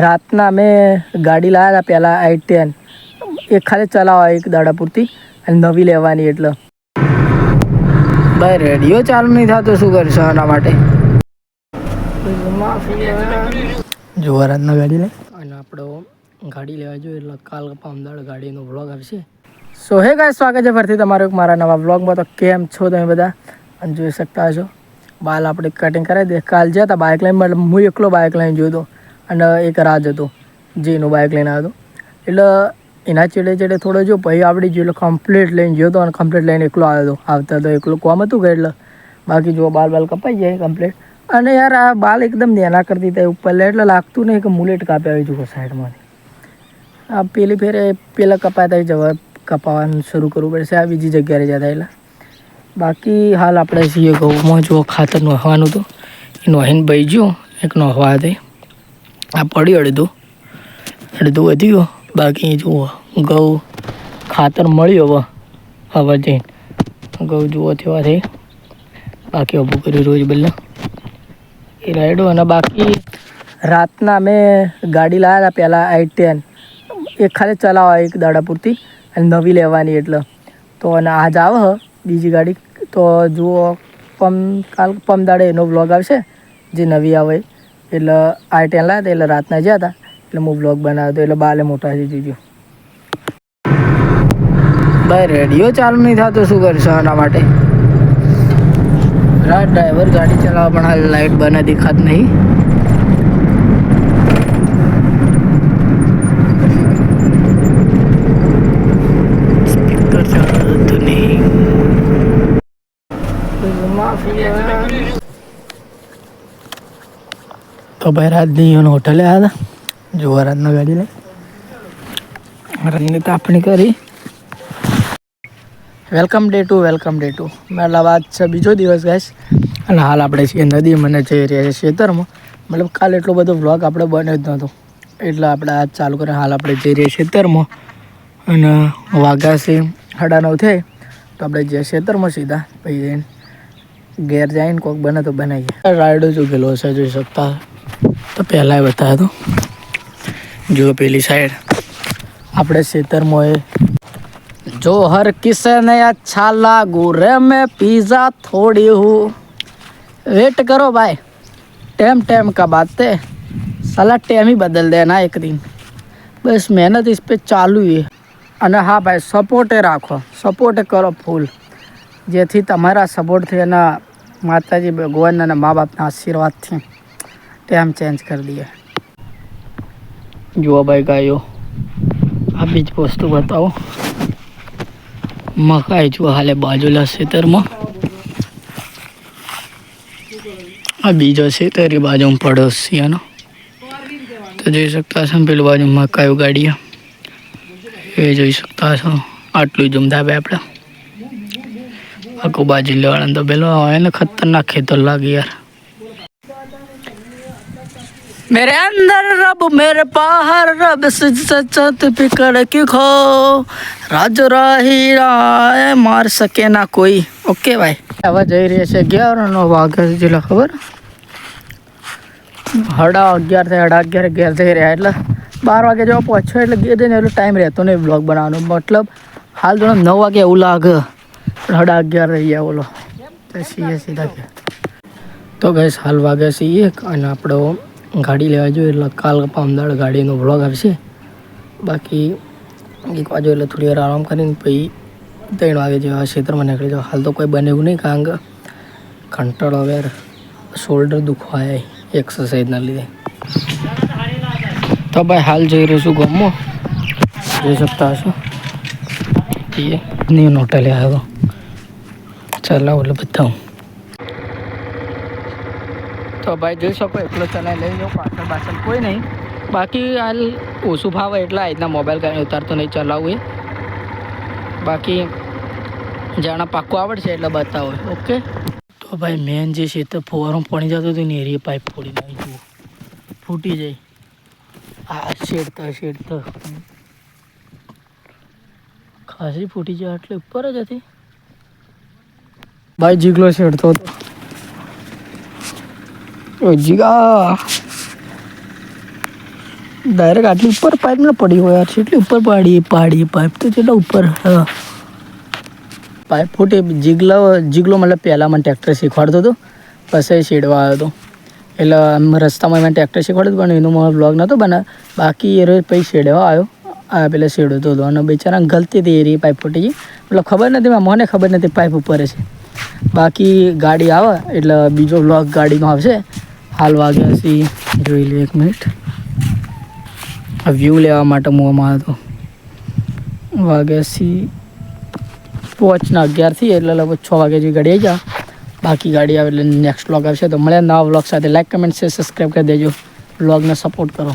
રાતના મેં ગાડી લાવ્યા હતા પહેલાં આઈ ટેન. એક ખાલી ચલાવવા એક દાડા પૂરતી અને નવી લેવાની એટલે. ભાઈ રેડિયો ચાલુ નહીં થતો શું કરશો આના માટે? જોવા રાતના ગાડી લે અને આપણો ગાડી લેવા જોઈએ એટલે કાલ પામદાડ ગાડીનો વ્લોગ આવશે. સો હે ગાય સ્વાગત છે ફરીથી તમારો મારા નવા વ્લોગમાં તો કેમ છો તમે બધા? અને જોઈ શકતા હશો. બાલ આપણે કટિંગ કરાવી દે. કાલ જ્યાં હતા બાઇક લઈને મતલબ હું એકલો બાઇક લઈને જોયો હતો અને એક રાજ હતો, જેનું બાઇક લઈને આવ્યો હતો. એટલે એના ચેડે ચેડે થોડો જો પછી આપણે જો એટલે કમ્પ્લીટ લઈને જોયો હતો અને કમ્પ્લીટ લઈને એકલો આવ્યો હતો. આવતા તો એકલો કોમ હતું કે એટલે? બાકી જો બાલ બાલ કપાઈ જાય કમ્પ્લીટ અને યાર આ બાલ એકદમ નેના કરતી હતી, ઉપર એટલે લાગતું નહીં કે મુલેટ કાપી આવી જુઓ સાઈડમાંથી આ પેલી ફેરે પેલા કપાતા જવા કપાવવાનું શરૂ કરવું પડશે, આ બીજી જગ્યાએ જતા એટલે બાકી હાલ આપણે છીએ ઘઉંમાં જો ખાતર નોહવાનું હતું એ નોહીને બહી ગયો, એક નોહવા હતી આ પડ્યું અડધું. અડધું વધી ગયો. બાકી જુઓ, ઘઉં ખાતર મળ્યો હવે હવે જઈને. ઘઉં જુઓ તેવા થઈ બાકી ઊભું કર્યું રોજ બલ્લા. એ રાયડો અને બાકી રાતના મેં ગાડી લાવ્યા હતા પહેલાં આઈ ટેન. એક ખાલી ચલાવવા એક દાડા પૂરતી, અને નવી લેવાની એટલે. તો અને આજ આવે બીજી ગાડી. તો જુઓ, પમ, કાલ પમ દાડે એનો બ્લોગ આવશે, જે નવી આવે. એટલે આ ટેન હતા, એટલે રાતના જ્યાં હતા, એટલે હું બ્લોગ બનાવ્યો હતો, એટલે બાલે મોટા છે જજો ભાઈ રેડિયો ચાલુ નહીં થતો, શું કરશો આના માટે? રાત ડ્રાઈવર ગાડી ચલાવવા પણ હાલ લાઇટ બને, દેખાત નહીં. તો ભાઈ રાતની હોટલે આવ્યા હતા. જોવા રાતના ગાડી રાતની તાપણી કરી. Welcome day two, welcome day two. મતલબ આજ છે બીજો દિવસ ગાઈશ અને હાલ આપણે છીએ નદી મને જઈ રહ્યા છે ખેતરમાં. મતલબ કાલ એટલો બધો વ્લોગ આપણે બન્યો જ નહોતો. એટલે આપણે આજ ચાલુ કરીને હાલ આપણે જઈ રહ્યા ખેતરમાં. અને વાઘા છે, સાડા નવ થાય તો આપણે જઈએ ખેતરમાં સીધા. પછી જઈને ઘેર જઈને કોઈક બને તો બનાવીએ. રાયડો ચૂકેલો ગયેલો હશે, જોઈ શકતા. તો પહેલાં બતાવ્યો હતો જો પેલી સાઈડ આપણે ખેતરમાં એ जो हर किसे ने अच्छा लागू रे मैं पिज़्ज़ा थोड़ी हूँ वेट करो भाई टेम टेम का बात है साला टेम ही बदल देना एक दिन बस मेहनत इस पे चालू है અને હા ભાઈ સપોર્ટે રાખો સપોર્ટે કરો ફૂલ જેથી તમારા સપોર્ટથી એના માતાજી ભગવાન અને મા બાપના આશીર્વાદથી ટેમ ચેન્જ કરી દઈએ. જુઓ ભાઈ ગાયો, આ બીજ વસ્તુ બતાવો. મકાઈ જો હાલે બાજુલા ખેતરમાં. આ બીજો ખેતર એ બાજુમાં એનો તો જોઈ શકતા છો પેલું બાજુ મકાઈ ઉગાડીએ. એ જોઈ શકતા છો. આટલું જમદાબે આપણે. આખું બાજુ લેવાળા તો પેલો એને ખતરનાક ખેતર લાગે યાર. मेरे अंदर रब मेरे बाहर रब सच पिकड़ की खो राज राही राय मार सके ना કોઈ ઓકે ભાઈ હવે જઈ રહ્યા છે અગિયાર નો વાગ્યા જેટલા ખબર સાડા અગિયાર થી સાડા અગિયાર ઘેર જઈ રહ્યા એટલે બાર વાગે જેવા પહોંચ્યો એટલે ગીર જઈને એટલો ટાઈમ રહેતો નહીં બ્લોગ બનાવવાનો મતલબ હાલ થોડા નવ વાગે એવું લાગે સાડા અગિયાર રહી ગયા બોલો તો સીએ સીધા ઘેર તો ગઈશ હાલ વાગ્યા છીએ અને આપણો ગાડી લેવા જોઈએ એટલે કાલ પામદાડ ગાડીનો વ્લોગ આવશે. બાકી એક વાગે એટલે થોડી વાર આરામ કરીને પછી ત્રણ વાગે જેવા ક્ષેત્રમાં નીકળી જાવ હાલ તો કોઈ બને એવું નહીં, કારણ કે કંટાળો વેર શોલ્ડર દુખવાય એક્સરસાઇઝના લીધે. તો ભાઈ હાલ જઈ રહ્યો છું ગમો જઈ શકતા હશો? એ નહીં હોટેલે આવ્યો. ચાલો એટલે બતાવું. તો ભાઈ જોઈ શકો એટલો ચલાવી લઈ જાઓ પાછળ પાછળ કોઈ નહીં. બાકી હાલ ઓછું ફાવે એટલે આ રીતના મોબાઈલ કાંઈ ઉતારતો નહીં ચલાવવું એ. બાકી જાણા પાક્કું આવડશે એટલે બતાવો ઓકે તો ભાઈ મેન જે છે તો ફુવારમાં પડી જતું હતું ને, એરી પાઇપ ફોડી નાખી, જુઓ. ફૂટી જાય. આ શેડતા શેડતા ખાસી ફૂટી જાય એટલે ઉપર જ હતી. ભાઈ જીગલો શેડતો ઓ જીગા. ડાયરેક્ટ આટલી ઉપર પાઇપ ના પડી હોય યાર. એટલી ઉપર પાડી પાડી પાઇપ તો કેટલા ઉપર, હા. પાઇપ ફૂટી, જીગલો જીગલો મતલબ પહેલાં મને ટ્રેક્ટર શીખવાડતો હતો. પછી શેડવા આવ્યો હતો. એટલે આમ રસ્તામાં મેં ટ્રેક્ટર શીખવાડ્યું પણ એનો મારો બ્લોગ નહોતો બના બાકી એ રોજ પછી શેડવા આવ્યો. આ પેલા શેડતો હતો. અને બિચારા ગલતીથી એ રહી પાઇપ ફૂટી ગઈ. એટલે ખબર નથી મને ખબર નથી પાઇપ ઉપર છે. બાકી ગાડી આવે, એટલે બીજો બ્લોગ ગાડીનો આવશે. હાલ વાગ્યા છે જોઈ લે એક મિનિટ. આ વ્યૂ લેવા માટે હું આમાં હતો. વાગ્યાથી પાંચના અગિયારથી એટલે લગભગ છ વાગ્યા જેવી ગાડી આવી જા. બાકી ગાડી આવે એટલે નેક્સ્ટ વ્લોગ આવશે. તો મળ્યા નવા વ્લોગ સાથે. લાઇક કમેન્ટ શેર સબસ્ક્રાઈબ કરી દેજો. વ્લોગને સપોર્ટ કરો.